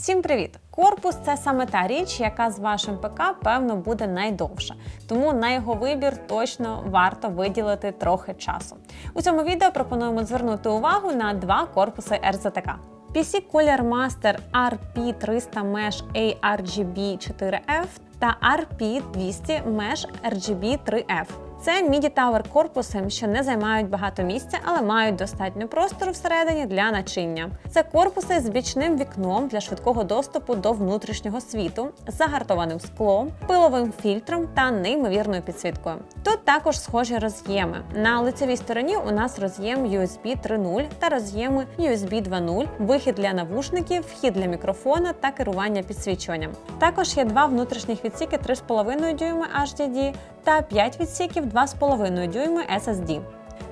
Всім привіт! Корпус це саме та річ, яка з вашим ПК певно буде найдовша, тому на його вибір точно варто виділити трохи часу. У цьому відео пропонуємо звернути увагу на два корпуси RZTK. PC Cooler Master RP300 Mesh ARGB 4F та RP200 Mesh RGB 3F. Це MIDI Tower корпуси, що не займають багато місця, але мають достатньо простору всередині для начиння. Це корпуси з бічним вікном для швидкого доступу до внутрішнього світу, загартованим склом, пиловим фільтром та неймовірною підсвіткою. Тут також схожі роз'єми. На лицевій стороні у нас роз'єм USB 3.0 та роз'єми USB 2.0, вихід для навушників, вхід для мікрофона та керування підсвічуванням. Також є два внутрішніх відсіки 3,5 дюйми HDD та 5 відсіків 2,5 дюйми SSD.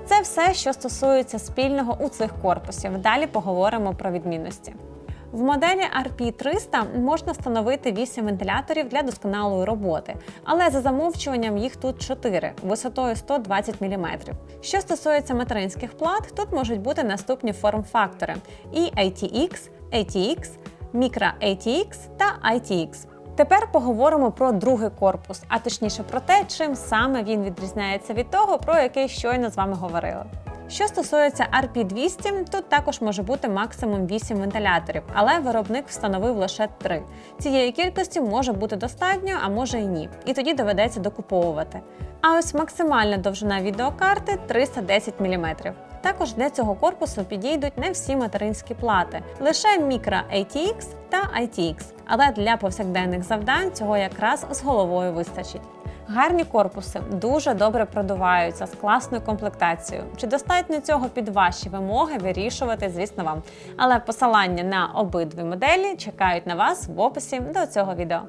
Це все, що стосується спільного у цих корпусів. Далі поговоримо про відмінності. В моделі RP300 можна встановити 8 вентиляторів для досконалої роботи, але за замовчуванням їх тут 4 висотою 120 мм. Що стосується материнських плат, тут можуть бути наступні форм-фактори: і ATX, ATX, Micro ATX та ITX. Тепер поговоримо про другий корпус, а точніше про те, чим саме він відрізняється від того, про який щойно з вами говорили. Що стосується RP200, тут також може бути максимум 8 вентиляторів, але виробник встановив лише 3. Цієї кількості може бути достатньо, а може і ні. І тоді доведеться докуповувати. А ось максимальна довжина відеокарти 310 мм. Також для цього корпусу підійдуть не всі материнські плати, лише Micro ATX та ITX. Але для повсякденних завдань цього якраз з головою вистачить. Гарні корпуси дуже добре продуваються з класною комплектацією. Чи достатньо цього під ваші вимоги вирішувати, звісно, вам. Але посилання на обидві моделі чекають на вас в описі до цього відео.